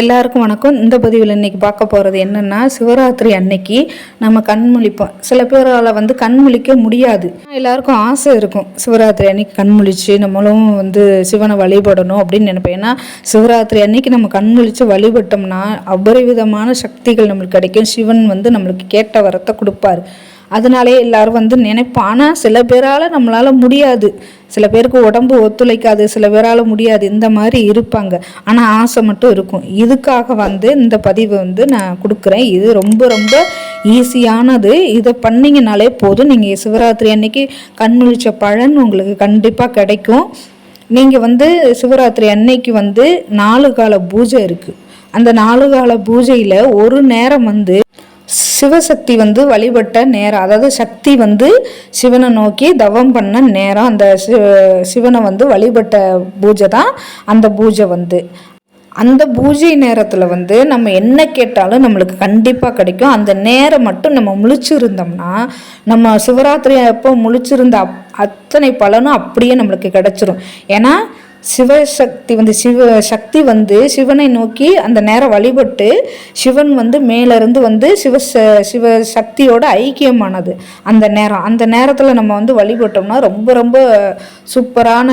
எல்லாருக்கும் வணக்கம். இந்த பதிவில் இன்னைக்கு பார்க்க போகிறது என்னென்னா சிவராத்திரி அன்னைக்கு நம்ம கண் முழிப்போம். சில பேரால் வந்து கண் முழிக்க முடியாது. எல்லாருக்கும் ஆசை இருக்கும். சிவராத்திரி அன்னைக்கு கண் முழிச்சு நம்மளும் வந்து சிவனை வழிபடணும் அப்படின்னு நினைப்பேன் ஏன்னா சிவராத்திரி அன்னைக்கு நம்ம கண் முழிச்சு வழிபட்டோம்னா அபரிவிதமான சக்திகள் நம்மளுக்கு கிடைக்கும். சிவன் வந்து நம்மளுக்கு கேட்ட வரத்தை கொடுப்பாரு. அதனாலே எல்லாரும் வந்து நினைப்போம். ஆனால் சில பேரால் நம்மளால் முடியாது. சில பேருக்கு உடம்பு ஒத்துழைக்காது. சில பேரால் முடியாது. இந்த மாதிரி இருப்பாங்க. ஆனால் ஆசை மட்டும் இருக்கும். இதுக்காக வந்து இந்த பதிவை வந்து நான் கொடுக்குறேன். இது ரொம்ப ரொம்ப ஈஸியானது. இதை பண்ணிங்கனாலே போதும். நீங்கள் சிவராத்திரி அன்னைக்கு கண்முழிச்ச பழன் உங்களுக்கு கண்டிப்பாக கிடைக்கும். நீங்கள் வந்து சிவராத்திரி அன்னைக்கு வந்து நாலு கால பூஜை இருக்குது அந்த நாலு கால பூஜையில் ஒரு நேரம் வந்து சிவசக்தி வந்து வழிபட்ட நேரம் அதாவது சக்தி வந்து சிவனை நோக்கி தவம் பண்ண நேரம் அந்த சிவனை வந்து வழிபட்ட பூஜை தான் அந்த பூஜை வந்து. அந்த பூஜை நேரத்தில் வந்து நம்ம என்ன கேட்டாலும் நம்மளுக்கு கண்டிப்பாக கிடைக்கும். அந்த நேரம் மட்டும் நம்ம முழிச்சிருந்தோம்னா நம்ம சிவராத்திரி அப்போ முழிச்சிருந்த அப் அத்தனை பலனும் அப்படியே நம்மளுக்கு கிடச்சிரும். ஏன்னா சிவசக்தி வந்து சிவ சக்தி வந்து சிவனை நோக்கி அந்த நேரம் வழிபட்டு சிவன் வந்து மேலேருந்து வந்து சிவ சிவ சக்தியோட ஐக்கியமானது. அந்த நேரம். அந்த நேரத்தில் நம்ம வந்து வழிபட்டோம்னா ரொம்ப ரொம்ப சூப்பரான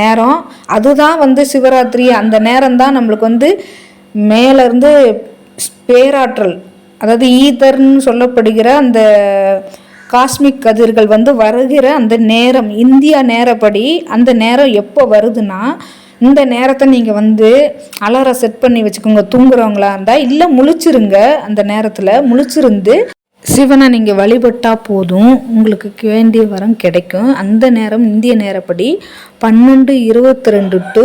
நேரம். அதுதான் வந்து சிவராத்திரி. அந்த நேரம் தான் நம்மளுக்கு வந்து மேலேருந்து பேராற்றல் அதாவது ஈதர்ன்னு சொல்லப்படுகிற அந்த காஸ்மிக் கதிர்கள் வந்து வருகிற அந்த நேரம் இந்தியா நேரப்படி அந்த நேரம் எப்போ வருதுன்னா இந்த நேரத்தை நீங்கள் வந்து அலாரம் செட் பண்ணி வச்சுக்கோங்க தூங்குறவங்களா இருந்தால் இல்லை முழிச்சிருங்க அந்த நேரத்தில் முழிச்சிருந்து சிவனை நீங்கள் வழிபட்டால் போதும் உங்களுக்கு வேண்டிய வரம் கிடைக்கும். அந்த நேரம் இந்திய நேரப்படி பன்னெண்டு இருபத்தி ரெண்டு டு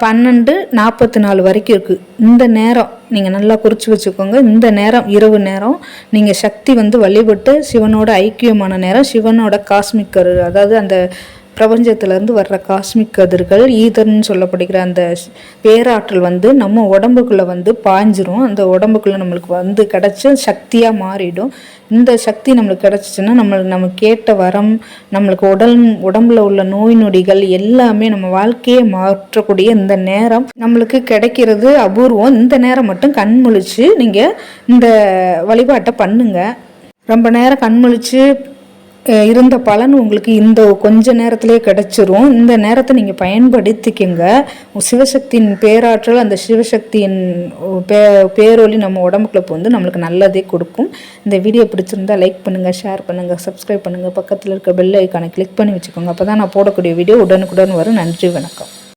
பன்னெண்டு நாற்பத்தி நாலு வரைக்கும் இருக்குது இந்த நேரம் நீங்கள் நல்லா குறித்து வச்சுக்கோங்க. இந்த நேரம் இரவு நேரம் நீங்கள் சக்தி வந்து வழிபட்டு சிவனோட ஐக்கியமான நேரம் சிவனோட காஸ்மிக் அதாவது அந்த பிரபஞ்சத்திலேருந்து வர்ற காஸ்மிக் கதிர்கள் ஈதர்னு சொல்லப்படுகிற அந்த பேராற்றல் வந்து நம்ம உடம்புக்குள்ளே வந்து பாஞ்சிரும். அந்த உடம்புக்குள்ளே நம்மளுக்கு வந்து கிடச்ச சக்தியாக மாறிடும். இந்த சக்தி நம்மளுக்கு கிடச்சிச்சின்னா நம்மளுக்கு நம்ம கேட்ட வரம் நம்மளுக்கு உடல் உடம்புல உள்ள நோய் நொடிகள் எல்லாமே நம்ம வாழ்க்கையை மாற்றக்கூடிய இந்த நேரம் நம்மளுக்கு கிடைக்கிறது அபூர்வம். இந்த நேரம் மட்டும் கண் முழிச்சு நீங்கள் இந்த வழிபாட்டை பண்ணுங்கள் ரொம்ப நேரம் கண் முழிச்சு இருந்த பலன் உங்களுக்கு இந்த கொஞ்ச நேரத்திலே கிடச்சிரும். இந்த நேரத்தை நீங்கள் பயன்படுத்திக்கங்க. சிவசக்தியின் பேராற்றல் அந்த சிவசக்தியின் பே பேரொலி நம்ம உடம்புக்குள்ள வந்து நம்மளுக்கு நல்லதே கொடுக்கும். இந்த வீடியோ பிடிச்சிருந்தா லைக் பண்ணுங்கள் ஷேர் பண்ணுங்கள் சப்ஸ்கிரைப் பண்ணுங்கள் பக்கத்தில் இருக்க பெல் ஐக்கானை கிளிக் பண்ணி வச்சுக்கோங்க. அப்போ தான் நான் போடக்கூடிய வீடியோ உடனுக்குடன் வரும். நன்றி வணக்கம்.